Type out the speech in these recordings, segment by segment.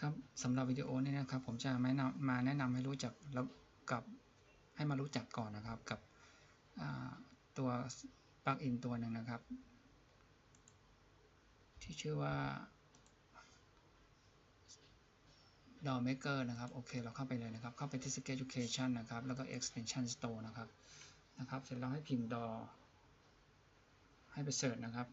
ครับสำหรับวิดีโอนี้นะครับ ผมจะมาแนะนำมาแนะนำให้รู้จักแล้วกับให้มารู้จักก่อนนะครับกับตัวปลั๊กอินตัวหนึ่งนะครับ ที่ชื่อว่า d o w Maker นะครับ โอเค เราเข้าไปเลยนะครับ เข้าไปที่ Sketch Education นะครับ แล้วก็ Extension Store นะครับ นะครับ เสร็จแล้วให้พิมพ์ DAW ให้ไปเสิร์ชนะครับ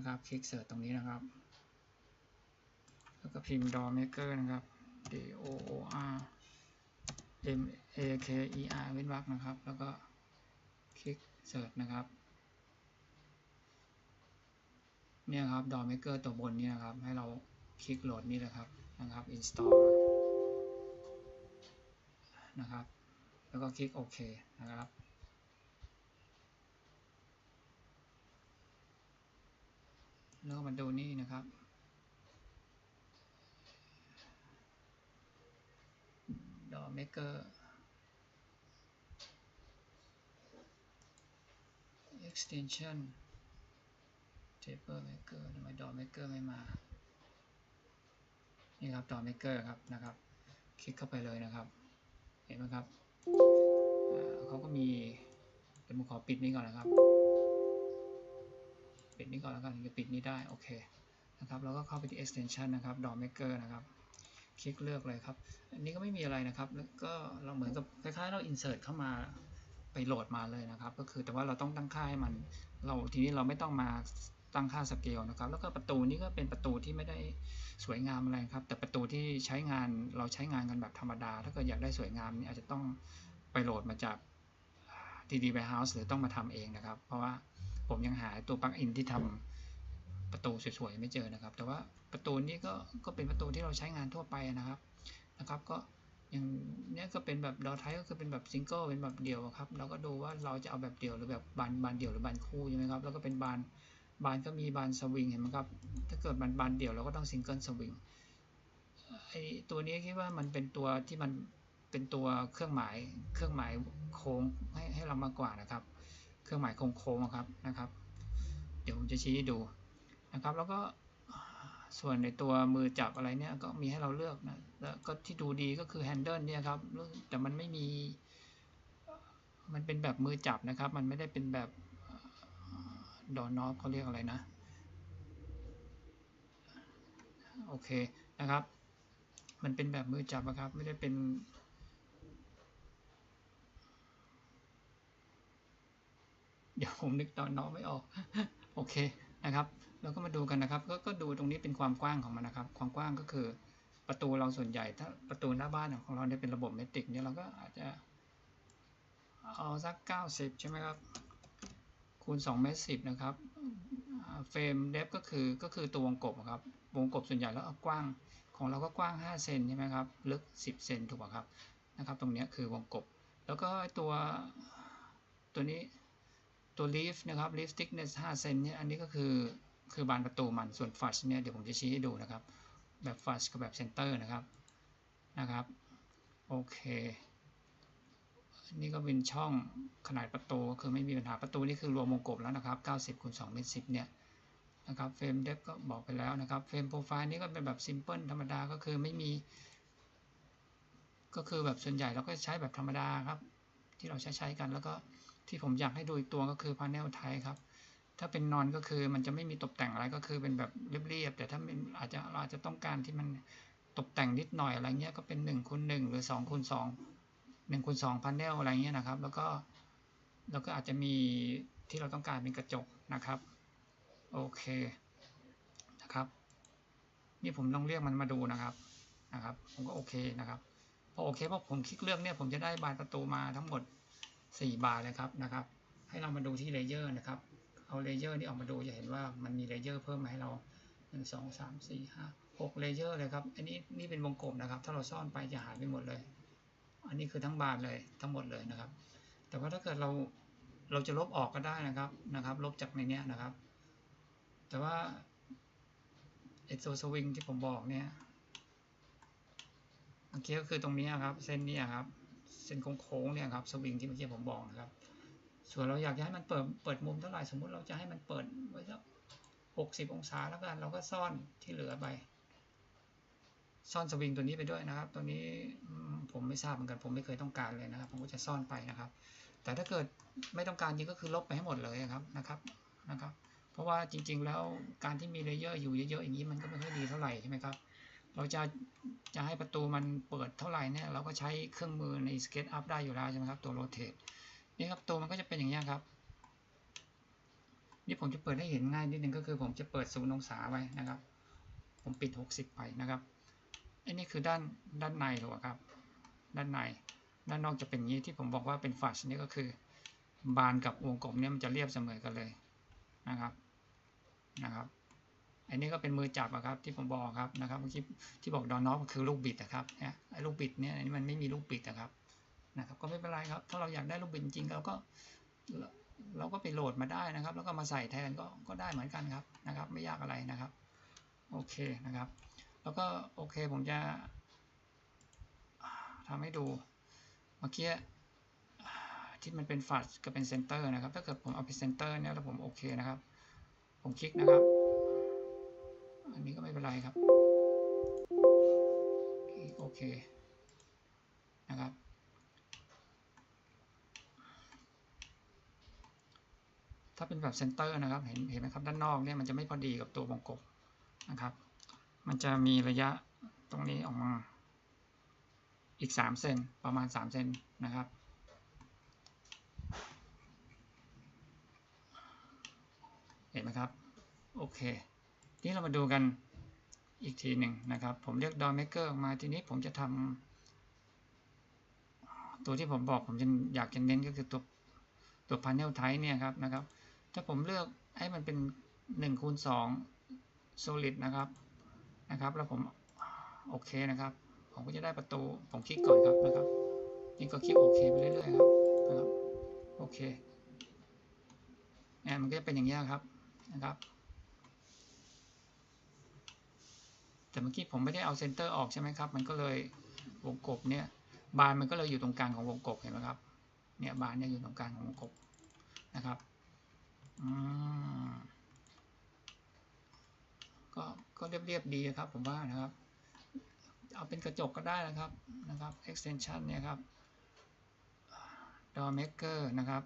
นะครับ คลิกเสิร์ชตรงนี้นะครับ แล้วก็พิมพ์ DAW Maker นะครับ D O O R M A K E R เว้นวรรคนะครับ แล้วก็คลิกเสิร์ชนะครับ เนี่ยครับ DAW Maker ตัวบนนี่ยครับ ให้เราคลิกโหลดนี่เลยครับนะครับ install นะครับ แล้วก็คลิกโอเคนะครับ แล้วก็มาดูนี่นะครับ DAW Maker extension taper maker ทำไม DAW Maker ไม่มา นี่ครับ DAW Maker ครับนะครับ คลิกเข้าไปเลยนะครับ เห็นไหมครับเขาก็มีเดี๋ยวผมขอปิดนี้ก่อนนะครับ ปิดนี้ก่อนแล้วกันถึงจะปิดนี้ได้โอเคนะครับแล้วก็เข้าไปที่ extension นะครับ DAW Maker นะครับ คลิกเลือกเลยครับ อันนี้ก็ไม่มีอะไรนะครับ แล้วก็เราเหมือนกับคล้ายๆ เรา insert เข้ามาไปโหลดมาเลยนะครับ ก็คือแต่ว่าเราต้องตั้งค่าให้มัน เราทีนี้เราไม่ต้องมาตั้งค่าสเกลนะครับ แล้วก็ประตูนี้ก็เป็นประตูที่ไม่ได้สวยงามอะไรครับ แต่ประตูที่ใช้งานเราใช้งานกันแบบธรรมดา ถ้าเกิดอยากได้สวยงามนี่อาจจะต้องไปโหลดมาจาก TD Warehouse หรือต้องมาทำเองนะครับ เพราะว่า ผมยังหาตัวปลั๊กอินที่ทำประตูสวยๆไม่เจอนะครับ แต่ว่าประตูนี้ก็ก็เป็นประตูที่เราใช้งานทั่วไปนะครับนะครับ ก็อย่างเนี้ยก็เป็นแบบดอไทก็คือเป็นแบบซิงเกิลเป็นแบบเดี่ยวครับเราก็ดูว่าเราจะเอาแบบเดี่ยวหรือแบบบานบานเดี่ยวหรือบานคู่ใช่ไหมครับแล้วก็เป็นบานบานก็มีบานสวิงเห็นไหมครับถ้าเกิดบานบานเดี่ยวเราก็ต้องซิงเกิลสวิงไอตัวนี้คิดว่ามันเป็นตัวที่มันเป็นตัวเครื่องหมายเครื่องหมายโค้งให้ให้เรามากกว่านะครับ เครื่องหมายโค้งๆครับนะครับ เดี๋ยวผมจะชี้ให้ดูนะครับ แล้วก็ส่วนในตัวมือจับอะไรเนี่ยก็มีให้เราเลือกนะแล้วก็ที่ดูดีก็คือแฮนเดิลเนี่ยครับแต่มันไม่มี มันเป็นแบบมือจับนะครับ มันไม่ได้เป็นแบบดอนอฟเขาเรียกอะไรนะ โอเคนะครับ มันเป็นแบบมือจับนะครับ ไม่ได้เป็น เดี๋ยวผมนึกตอนน้องไม่ออก โอเคนะครับแล้วก็มาดูกันนะครับก็ก็ดูตรงนี้เป็นความกว้างของมันนะครับ ความกว้างก็คือประตูเราส่วนใหญ่ถ้าประตูหน้าบ้านของเราเนี่ยเป็นระบบเมตริกเนี่ยเราก็อาจจะเอาสัก 90 ใช่ไหมครับ คูณ2เมตร10 นะครับ เฟรมเดฟก็คือก็คือตัววงกบครับ วงกบส่วนใหญ่แล้วเอากว้าง ของเราก็กว้าง 5 เซนใช่ไหมครับ ลึก 10 เซนถูกป่ะครับ นะครับ ตรงนี้คือวงกบ แล้วก็ตัวตัวนี้ ตัว leaf นะครับ leaf thickness 5เซนเนี่ยอันนี้ก็คือคือบานประตูมันส่วน fudge เนี่ยเดี๋ยวผมจะชี้ให้ดูนะครับ แบบ fudge กับแบบ center นะครับนะครับโอเคนี่ก็เป็นช่องขนาดประตู คือไม่มีปัญหาประตูนี่คือรวมวงกบแล้วนะครับ 90คูณ2เมตร10เนี่ยนะครับเฟรมเดฟก็บอกไปแล้วนะครับเฟรมโปรไฟล์นี่ก็เป็นแบบ simple ธรรมดาก็คือไม่มี ก็คือแบบส่วนใหญ่เราก็ใช้แบบธรรมดาครับ ที่เราใช้ใช้กันแล้วก็ ที่ผมอยากให้ดูอีกตัวก็คือ panel ไทยครับ ถ้าเป็นนอนก็คือมันจะไม่มีตกแต่งอะไรก็คือเป็นแบบเรียบๆแต่ถ้าเป็นอาจจะเราอาจจะต้องการที่มันตกแต่งนิดหน่อยอะไรเงี้ยก็เป็น1คูณ1หรือ2คูณ2 1คูณ2 panel อะไรเงี้ยนะครับ แล้วก็แล้วก็อาจจะมีที่เราต้องการเป็นกระจกนะครับโอเคนะครับ นี่ผมลองเรียกมันมาดูนะครับนะครับ ผมก็โอเคนะครับพอโอเคพอผมคลิกเลือกเนี่ยผมจะได้บานประตูมาทั้งหมด 4 บาทนเลยครับนะครับ ให้เรามาดูที่เลเยอร์นะครับ เอาเลเยอร์นี่ออกมาดูจะเห็นว่ามันมีเลเยอร์เพิ่มมาให้เรา 1 2 3 4 5 6เลเยอร์เลยครับ อันนี้นี่เป็นวงกลมนะครับ ถ้าเราซ่อนไปจะหายไปหมดเลย อันนี้คือทั้งบานเลยทั้งหมดเลยนะครับ แต่ว่าถ้าเกิดเราเราจะลบออกก็ได้นะครับนะครับ ลบจากในนี้นะครับ แต่ว่าไอตัวสวิงที่ผมบอกเนี่ยเมื่อกี้ก็คือตรงนี้ครับ เส้นนี้ครับ เส้นโค้งๆเนี่ยครับสวิงที่เมื่อกี้ผมบอกนะครับ ส่วนเราอยากจะให้มันเปิดเปิดมุมเท่าไหร่สมมุติเราจะให้มันเปิดไว้สักห60องศาแล้วกันเราก็ซ่อนที่เหลือไป ซ่อนสวิงตัวนี้ไปด้วยนะครับ ตัวนี้ผมไม่ทราบเหมือนกันผมไม่เคยต้องการเลยนะครับ ผมก็จะซ่อนไปนะครับ แต่ถ้าเกิดไม่ต้องการจริงก็คือลบไปให้หมดเลยครับนะครับนะครับ เพราะว่าจริง ๆ แล้วการที่มีเลเยอร์อยู่เยอะๆอย่างนี้มันก็ไม่ค่อยดีเท่าไหร่ใช่ไหมครับ เราจะจะให้ประตูมันเปิดเท่าไหร่เนี่ยเราก็ใช้เครื่องมือใน SketchUp ได้อยู่แล้วใช่ไหมครับ ตัว rotate นี่ครับตัวมันก็จะเป็นอย่างนี้ครับ นี่ผมจะเปิดให้เห็นง่ายนิดนึงก็คือผมจะเปิดศูนย์องศาไว้นะครับ ผมปิด 60 ไปนะครับอันนี้คือด้านด้านในถูกครับ ด้านใน ด้านนอกจะเป็นอย่างนี้ที่ผมบอกว่าเป็นฟัชนี่ก็คือบานกับวงกลมเนี่ยมันจะเรียบเสมอกันเลยนะครับนะครับ อันนี้ก็เป็นมือจับครับที่ผมบอกครับนะครับเมื่อกี้ที่บอกดอนน็อปก็คือลูกบิดนะครับเนี่ยไอ้ลูกบิดเนี่ยอันนี้มันไม่มีลูกบิดนะครับนะครับ ก็ไม่เป็นไรครับ ถ้าเราอยากได้ลูกบิดจริงเราก็เราก็ไปโหลดมาได้นะครับ แล้วก็มาใส่แทนก็ก็ได้เหมือนกันครับนะครับ ไม่ยากอะไรนะครับโอเคนะครับ แล้วก็โอเคผมจะทำให้ดูเมื่อกี้ที่มันเป็นฟัดกับเป็นเซนเตอร์นะครับ ถ้าเกิดผมเอาเป็นเซนเตอร์เนี่ยแล้วผมโอเคนะครับ ผมคลิกนะครับ ไรครับ โอเค นะครับ ถ้าเป็นแบบเซนเตอร์นะครับ เห็นเห็นไหมครับด้านนอกเนี่ยมันจะไม่พอดีกับตัววงกลมนะครับ มันจะมีระยะตรงนี้ออกมา อีก 3 เซนประมาณ 3 เซนนะครับเห็นไหมครับ โอเค นี่เรามาดูกัน อีกทีหนึ่งนะครับ ผมเรียก door maker ออกมาทีนี้ผมจะทำตัวที่ผมบอกผมจะอยากจะเน้นก็คือตัวตัว panel type เนี่ยครับนะครับ ถ้าผมเลือกให้มันเป็น1คูณ2 solid นะครับนะครับ แล้วผมโอเคนะครับ ผมก็จะได้ประตูผมคลิกก่อนครับนะครับ นี่ก็คลิกโอเคไปเรื่อยๆครับนะครับโอเคเนี่ยมันก็จะเป็นอย่างนี้ครับนะครับ แต่เมื่อกี้ผมไม่ได้เอาเซนเตอร์ออกใช่ไหมครับ มันก็เลยวงกบเนี่ยบานมันก็เลยอยู่ตรงกลางของวงกบเห็นไหมครับ เนี่ยบานเนี่ยอยู่ตรงกลางของวงกบนะครับอืมก็ก็เรียบๆดีครับผมว่านะครับ เอาเป็นกระจกก็ได้นะครับนะครับ extension เนี่ยครับ door maker นะครับ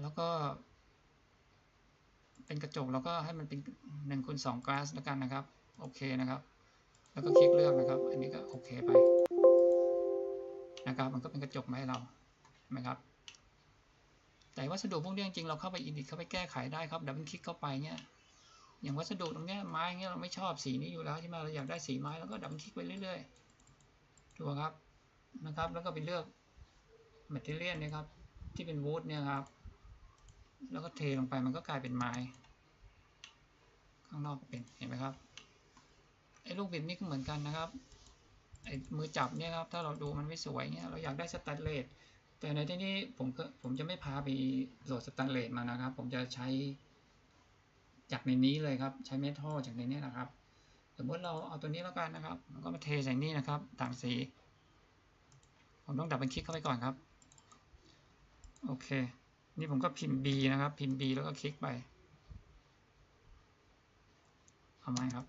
แล้วก็ เป็นกระจกแล้วก็ให้มันเป็น1คูณ2 glass แล้วกันนะครับ โอเคนะครับ แล้วก็คลิกเลือกนะครับ อันนี้ก็โอเคไปนะครับ มันก็เป็นกระจกมาให้เรานไหมครับ แต่วัสดุพวกนี้จริงๆเราเข้าไปอินดิเข้าไปแก้ไขได้ครับดับเบิลคลิกเข้าไปเนี่ยอย่างวัสดุตรงเนี้ยไม้เงี้ยเราไม่ชอบสีนี้อยู่แล้วใช่ไหมเราอยากได้สีไม้แล้วก็ดับเบิลคลิกไปเรื่อยๆดูครับนะครับ แล้วก็ไปเลือกแมทเทียลนี่ยครับที่เป็นวูดเนี่ยครับ แล้วก็เทลงไปมันก็กลายเป็นไม้ ข้างนอกเป็นเห็นไหมครับไอ้ลูกบิดนี่ก็เหมือนกันนะครับไอ้มือจับเนี่ยครับถ้าเราดูมันไม่สวยเนี่ยเราอยากได้สแตนเลสแต่ในที่นี้ผมผมจะไม่พาไปโหลดสแตนเลสมานะครับ ผมจะใช้จากในนี้เลยครับ ใช้เมทัลจากในนี้นะครับ สมมติเราเอาตัวนี้แล้วกันนะครับก็มาเทใส่นี่นะครับต่างสี ผมต้องดับเป็นคลิกเข้าไปก่อนครับ โอเค นี่ผมก็พิมพ์ B นะครับ พิมพ์ B แล้วก็คลิกไปเอาไหมครับ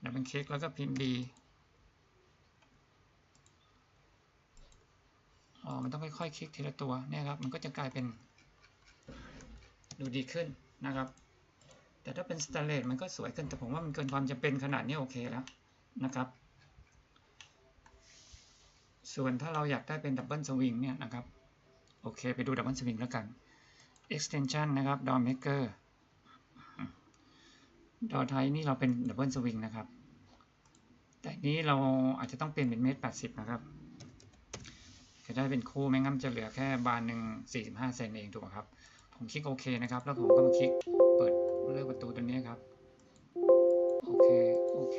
เดับเป็นคลิกแล้วก็พิมพ์ B อ๋อ มันต้องค่อยๆคลิกทีละตัวเนี่ยครับ มันก็จะกลายเป็นดูดีขึ้นนะครับ แต่ถ้าเป็นสแตนเลสมันก็สวยขึ้น แต่ผมว่ามันเกินความจำเป็นขนาดนี้โอเคแล้วนะครับ ส่วนถ้าเราอยากได้เป็นดับเบิลสวิงเนี่ยนะครับ โอเค ไปดูดับเบิลสวิงแล้วกัน extension นะครับ door maker door type นี่เราเป็นดับเบิลสวิงนะครับ แต่นี้เราอาจจะต้องเปลี่ยนเป็นเมตรแปดสิบนะครับ จะได้เป็นคู่ไม่งั้นจะเหลือแค่บานหนึ่งสี่สิบห้าเซนเองถูกไหมครับ ผมคลิกโอเคนะครับ แล้วผมก็มาคลิกเปิดเลือกประตูตัวนี้ครับ โอเค โอเค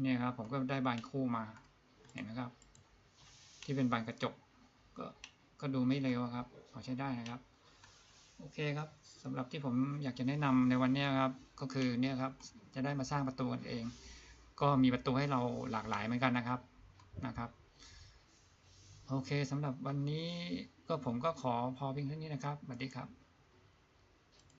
เนี่ยครับ ผมก็ได้บานคู่มา เห็นไหมครับ ที่เป็นบานกระจกก็ก็ดูไม่เร็วครับพอใช้ได้นะครับ โอเคครับสำหรับที่ผมอยากจะแนะนำในวันนี้ครับ ก็คือเนี่ยครับจะได้มาสร้างประตูกันเอง ก็มีประตูให้เราหลากหลายเหมือนกันนะครับนะครับ โอเคสำหรับวันนี้ก็ผมก็ขอพอเพียงเท่านี้นะครับสวัสดีครับ